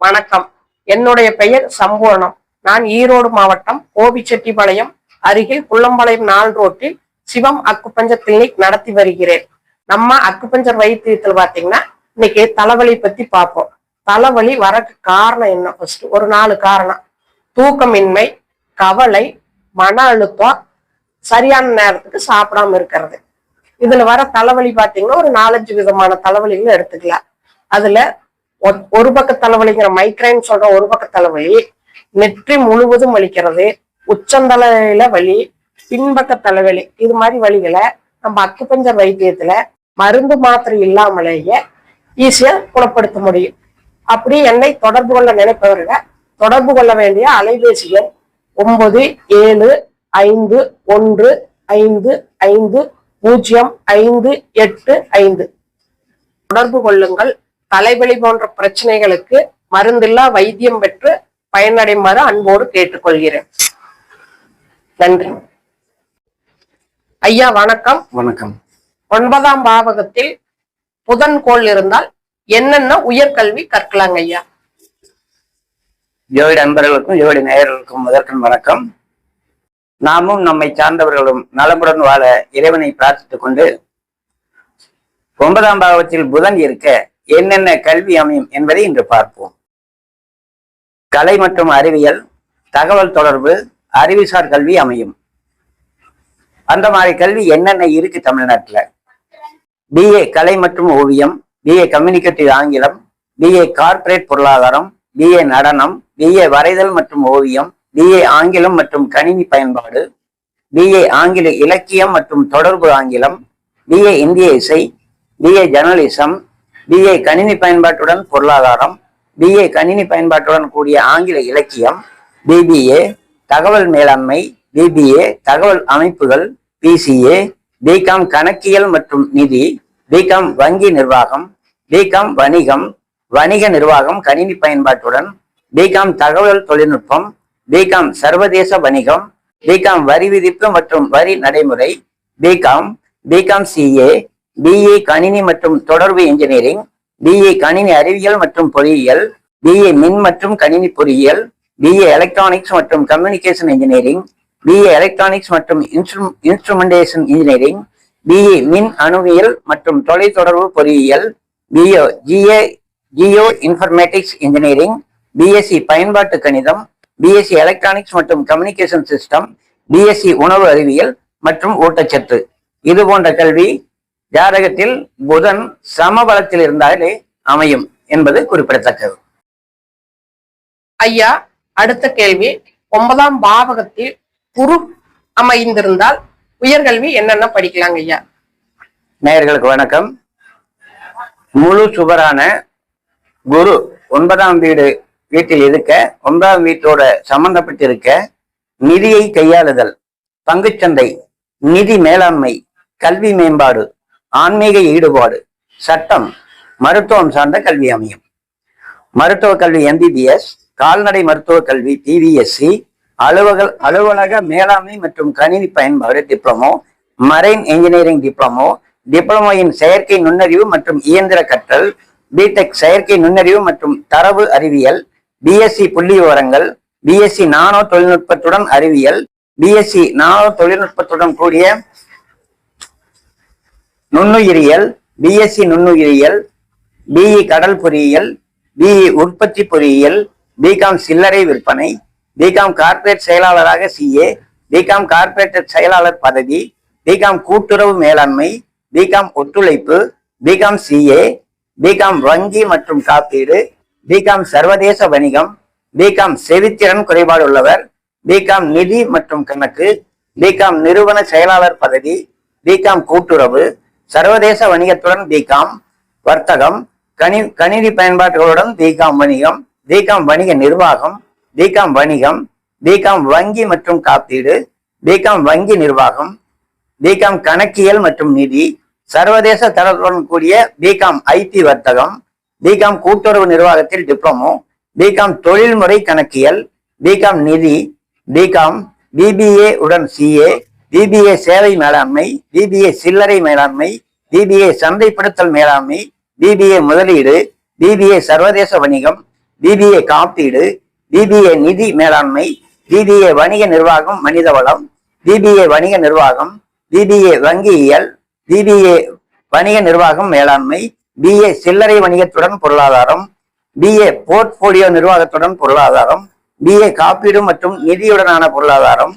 வணக்கம். என்னுடைய பெயர் சம்பூர்ணம் நான் ஈரோடு மாவட்டம் கோபிச்செட்டிப்பாளையம் அருகில் குள்ளம்பாளையம் நாள் ரோட்டில் சிவம் அக்குப்பஞ்சர் கிளினிக் நடத்தி வருகிறேன். நம்ம அக்குப்பஞ்சர் வைத்தியத்தில் பாத்தீங்கன்னா இன்னைக்கு தலைவலி பத்தி பார்ப்போம். தலைவலி வரக்கு காரணம் என்ன? ஃபர்ஸ்ட் ஒரு நாலு காரணம். தூக்கமின்மை கவலை மன அழுத்தம் சரியான நேரத்துக்கு சாப்பிடாம இருக்கிறது. இதுல வர தலைவலி பாத்தீங்கன்னா ஒரு நாலஞ்சு விதமான தலைவலிகள் எடுத்துக்கலாம். அதுல ஒரு பக்க தலைவலிங்கிற மைக்ரைன் சொல்ற ஒரு பக்க தலைவலி நெற்றி முழுவதும் வலிக்கிறது உச்சந்தலையில வலி பின்பக்க தலைவலி இது மாதிரி வலிகளை நம்ம அக்குப்பஞ்சர் வைத்தியத்துல மருந்து மாத்திரை இல்லாமலேயே ஈஸியா குணப்படுத்த முடியும். அப்படி என்னை தொடர்பு கொள்ள நினைப்பவர்கள் தொடர்பு கொள்ள வேண்டிய அலைபேசி எண் ஒன்பது ஏழு ஐந்து ஒன்று ஐந்து ஐந்து பூஜ்ஜியம் ஐந்து எட்டு ஐந்து. தொடர்பு கொள்ளுங்கள். தலைவலி போன்ற பிரச்சனைகளுக்கு மருந்தில்லா வைத்தியம் பெற்று பயனடைமாறு அன்போடு கேட்டுக்கொள்கிறேன். நன்றி. ஐயா வணக்கம். வணக்கம். ஒன்பதாம் பாவகத்தில் புதன் கோள் இருந்தால் என்னென்ன உயர்கல்வி கற்கலாங்க ஐயா? ஜோடி அன்பர்களுக்கும் ஜோடி நேயர்களுக்கும் முதற்கண் வணக்கம். நாமும் நம்மை சார்ந்தவர்களும் நலமுடன் வாழ இறைவனை பிரார்த்தித்துக் கொண்டு ஒன்பதாம் பாவத்தில் புதன் இருக்க என்னென்ன கல்வி அமையும் என்பதை இன்று பார்ப்போம். கலை மற்றும் அறிவியல் தகவல் தொடர்பு அறிவுசார் கல்வி அமையும். அந்த மாதிரி கல்வி என்னென்ன இருக்கு தமிழ்நாட்டில்? பிஏ கலை மற்றும் ஓவியம் பிஏ கம்யூனிகேட்டிவ் ஆங்கிலம் பிஏ கார்ப்பரேட் பொருளாதாரம் பிஏ நடனம் பிஏ வரைதல் மற்றும் ஓவியம் பிஏ ஆங்கிலம் மற்றும் கணினி பயன்பாடு பிஏ ஆங்கில இலக்கியம் மற்றும் தொடர்பு ஆங்கிலம் பிஏ இந்திய இசை பிஏ ஜெர்னலிசம் பிஏ கணினி பயன்பாட்டுடன் பொருளாதாரம் பிஏ கணினி பயன்பாட்டுடன் கூடிய ஆங்கில இலக்கியம் பிபிஏ தகவல் மேலாண்மை பிபிஏ தகவல் அமைப்புகள் பிசிஏ பிகாம் கணக்கியல் மற்றும் நிதி பிகாம் வங்கி நிர்வாகம் பிகாம் வணிகம் வணிக நிர்வாகம் கணினி பயன்பாட்டுடன் பிகாம் தகவல் தொழில்நுட்பம் பிகாம் சர்வதேச வணிகம் பிகாம் வரி விதிப்பு மற்றும் வரி நடைமுறை பிகாம் பிகாம் சிஏ பிஏ கணினி மற்றும் தொடர்பு இன்ஜினியரிங் பிஏ கணினி அறிவியல் மற்றும் பொறியியல் பிஏ மின் மற்றும் கணினி பொறியியல் பிஏ எலக்ட்ரானிக்ஸ் மற்றும் கம்யூனிகேஷன் இன்ஜினியரிங் பிஏ எலக்ட்ரானிக்ஸ் மற்றும் இன்ஸ்ட்ருமெண்டேஷன் இன்ஜினியரிங் பிஏ மின் அணுவியல் மற்றும் தொலைத்தொடர்பு பொறியியல் BA GA geoinformatics engineering BSc பயன்பாட்டு கணிதம் பிஎஸ்சி எலக்ட்ரானிக்ஸ் மற்றும் கம்யூனிகேஷன் சிஸ்டம் பிஎஸ்சி உணவு அறிவியல் மற்றும் ஊட்டச்சத்து இது போன்ற கல்வி ஜாதகத்தில் புதன் சமபலத்தில் இருந்தாலே அமையும் என்பது குறிப்பிடத்தக்கது. ஐயா அடுத்த கேள்வி. ஒன்பதாம் பாவகத்தில் குரு அமைந்திருந்தால் உயர்கல்வி என்னென்ன படிக்கலாங்க ஐயா? நேயர்களுக்கு வணக்கம். முழு சுபரான குரு ஒன்பதாம் வீடு வீட்டில் இருக்க ஒன்பதாம் வீட்டோட சம்பந்தப்பட்டிருக்க நிதியை கையாளுதல் பங்குச்சந்தை நிதி மேலாண்மை கல்வி மேம்பாடு ஆன்மீக ஈடுபாடு சட்டம் மருத்துவம் சார்ந்த கல்வி அமையும். மருத்துவ கல்வி எம்பிபிஎஸ் கால்நடை மருத்துவ கல்வி பிவிஎஸ்சி அலுவலக அலுவலக மேலாண்மை மற்றும் கணினி பயன்பாடு diploma marine engineering diploma diploma in செயற்கை நுண்ணறிவு மற்றும் இயந்திர கற்றல் பிடெக் செயற்கை நுண்ணறிவு மற்றும் தரவு அறிவியல் பிஎஸ்சி புள்ளி விவரங்கள் பிஎஸ்சி நானோ தொழில்நுட்பத்துடன் அறிவியல் பிஎஸ்சி நானோ தொழில்நுட்பத்துடன் கூடிய நுண்ணுயிரியல் பிஎஸ்சி நுண்ணுயிரியல் பிஇ கடல் பொறியியல் பிஇ உற்பத்தி பொறியியல் பிகாம் சில்லறை விற்பனை பிகாம் கார்ப்பரேட் செயலாளராக சிஏ பிகாம் கார்ப்பரேட் செயலாளர் பதவி பிகாம் கூட்டுறவு மேலாண்மை பிகாம் ஒத்துழைப்பு பிகாம் சிஏ பிகாம் வங்கி மற்றும் காப்பீடு பிகாம் சர்வதேச வணிகம் பிகாம் செவித்திறன் குறைபாடு உள்ளவர் பிகாம் நிதி மற்றும் கணக்கு பிகாம் நிறுவன செயலாளர் பதவி பிகாம் கூட்டுறவு சர்வதேச வணிகத்துடன் பிகாம் வர்த்தகம் கணி கணினி பயன்பாடுகளுடன் பிகாம் வணிகம் பிகாம் வணிக நிர்வாகம் பிகாம் வணிகம் பிகாம் வங்கி மற்றும் காப்பீடு பிகாம் வங்கி நிர்வாகம் பிகாம் கணக்கியல் மற்றும் நிதி சர்வதேச தரத்துடன் கூடிய பிகாம் ஐடி வர்த்தகம் பிகாம் கூட்டுறவு நிர்வாகத்தில் டிப்ளமோ பிகாம் தொழில்முறை கணக்கியல் பிகாம் நிதி பிகாம் பிபிஏ உடன் சிஏ பிபிஏ சேவை மேலாண்மை பிபிஏ சில்லறை மேலாண்மை பிபிஏ சந்தைப்படுத்தல் மேலாண்மை பிபிஏ முதலீடு பிபிஏ சர்வதேச வணிகம் பிபிஏ காப்பீடு பிபிஏ நிதி மேலாண்மை பிபிஏ வணிக நிர்வாகம் மனிதவளம் பிபிஏ வணிக நிர்வாகம் பிபிஏ வங்கியியல் பிபிஏ வணிக நிர்வாகம் மேலாண்மை பிஏ சில்லறை வணிகத்துடன் பொருளாதாரம் பிஏ போர்ட்போலியோ நிர்வாகத்துடன் பொருளாதாரம் பிஏ காப்பீடு மற்றும் நிதியுடனான பொருளாதாரம்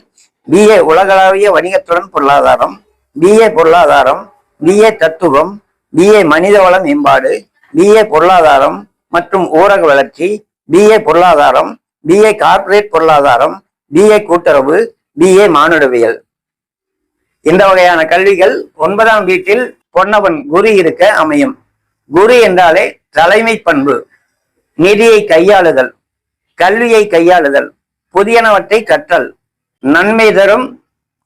பிஏ உலகளாவிய வணிகத்துடன் பொருளாதாரம் பிஏ பொருளாதாரம் பிஏ தத்துவம் பிஏ மனிதவள மேம்பாடு பிஏ பொருளாதாரம் மற்றும் ஊரக வளர்ச்சி பிஏ பொருளாதாரம் பிஏ கார்ப்பரேட் பொருளாதாரம் பிஏ கூட்டுறவு பிஏ மானுடவியல். இந்த வகையான கல்விகள் ஒன்பதாம் வீட்டில் பொன்னவன் குரு இருக்க அமையும். குரு என்றாலே தலைமை பண்பு நிதியை கையாளுதல் கல்வியை கையாளுதல் புதியனவற்றை கற்றல். நன்மை தரும்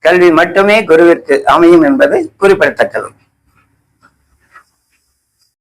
கல்வி மட்டுமே குருவிற்கு அமையும் என்பது குறிப்பிடத்தக்கது.